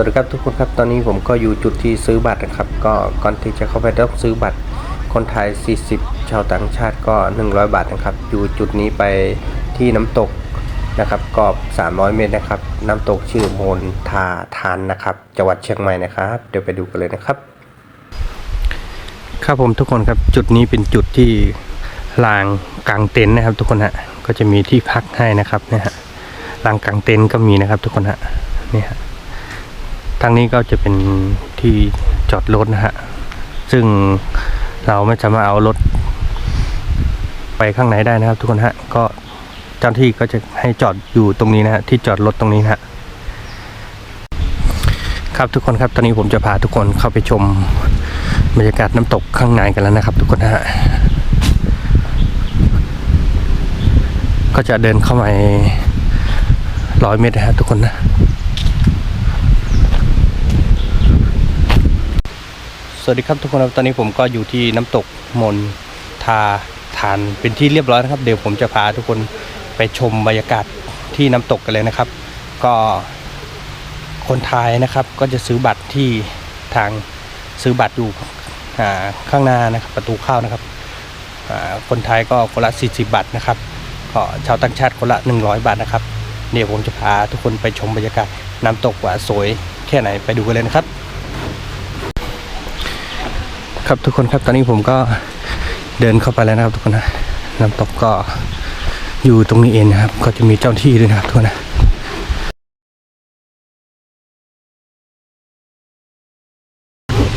สวัสดีครับทุกคนครับตอนนี้ผมก็อยู่จุดที่ซื้อบัตรนะครับ ก็ก่อนที่จะเข้าไปต้องซื้อบัตรคนไทย 40 ชาวต่างชาติก็ 100 บาทนะครับ อยู่จุดนี้ไปที่น้ำตกนะครับก็300 เมตรนะครับ น้ำตกชื่อโมนทาทานนะครับจังหวัดเชียงใหม่นะครับ เดี๋ยวไปดูกันเลยนะครับ ครับผมทุกคนครับจุดนี้เป็นจุดที่ลานกลางเต็นท์นะครับ ทุกคนฮะก็จะมีที่พักให้นะครับเนี่ยฮะลานกลางเต็นท์ก็มีนะครับ ทุกคนฮะเนี่ยฮะ ทางนี้ก็จะเป็นที่จอดรถนะฮะ ซึ่งเราไม่สามารถเอารถไปข้างในได้นะครับ ทุกคนฮะ ก็เจ้าหน้าที่ก็จะให้จอดอยู่ตรงนี้นะฮะ ที่จอดรถตรงนี้นะฮะ ครับทุกคนครับ ตอนนี้ผมจะพาทุกคนเข้าไปชมบรรยากาศน้ำตกข้างในกันแล้วนะครับ ทุกคนฮะ ก็จะเดินเข้ามาร้อยเมตรนะฮะทุกคนนะ วัสดีครับทุกคนครับตอนนี้ผมก็อยู่ที่น้ำตกมนทาทานเป็นที่เรียบร้อยนะครับเดี๋ยวผมจะพาทุกคนไปชมบรรยากาศที่น้ำตกกันเลยนะครับ ก็คนไทยนะครับก็จะซื้อบัตรที่ทางซื้อบัตรอยู่ข้างหน้านะครับประตูเข้านะครับคนไทยก็คนละ 40 บาทนะครับก็ชาวต่างชาติคนละ 100 บาทนะครับเดี๋ยวผมจะพาทุกคนไปชมบรรยากาศน้ำตกว่าสวยแค่ไหนไปดูกันเลยนะครับ ครับทุกคนครับตอนนี้ผมก็เดินเข้าไปแล้วนะครับทุกคนนะน้ำตกก็อยู่ตรงนี้เองนะครับ ก็จะมีเจ้าหน้าที่ด้วยนะครับทุกคนนะ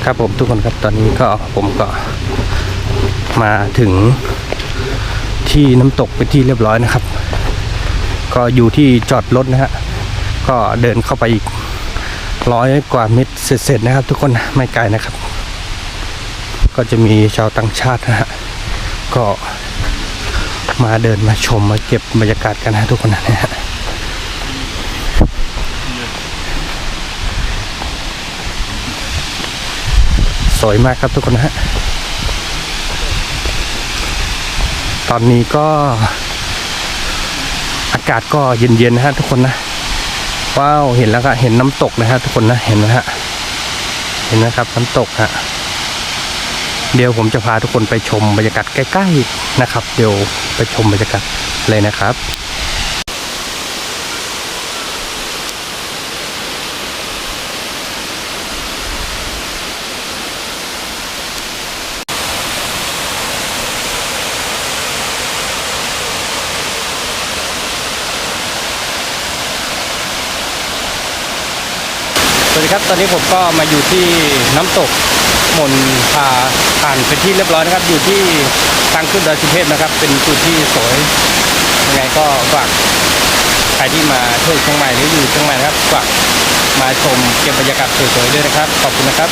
ครับผมทุกคนครับตอนนี้ก็ผมก็มาถึงที่น้ำตกเป็นที่เรียบร้อยนะครับ ก็อยู่ที่จอดรถนะฮะก็เดินเข้าไปอีกร้อยกว่าเมตรเสร็จๆนะครับ ทุกคนนะไม่ไกลนะครับ ก็จะมีชาวต่างชาตินะฮะก็มาเดินมาชมมาเก็บบรรยากาศกันนะทุกคนนะเนี่ยฮะสวยมากครับทุกคนนะฮะตอนนี้ก็อากาศก็เย็นๆนะฮะทุกคนนะว้าวเห็นแล้วก็เห็นน้ำตกนะฮะทุกคนนะเห็นไหมฮะเห็นนะครับน้ำตกฮะ เดี๋ยวผมจะพาทุกคนไปชมบรรยากาศใกล้ๆนะครับ เดี๋ยวไปชมบรรยากาศเลยนะครับสวัสดีครับ ตอนนี้ผมก็มาอยู่ที่น้ำตก มนพาผ่านเป็นที่เรียบร้อยนะครับ อยู่ที่ทางขึ้นดอยสุเทพนะครับ เป็นจุดที่สวยยังไงก็ฝากใครที่มาเที่ยวเชียงใหม่หรืออยู่เชียงใหม่นะครับฝากมาชมเก็บบรรยากาศสวยๆด้วยนะครับ ขอบคุณนะครับ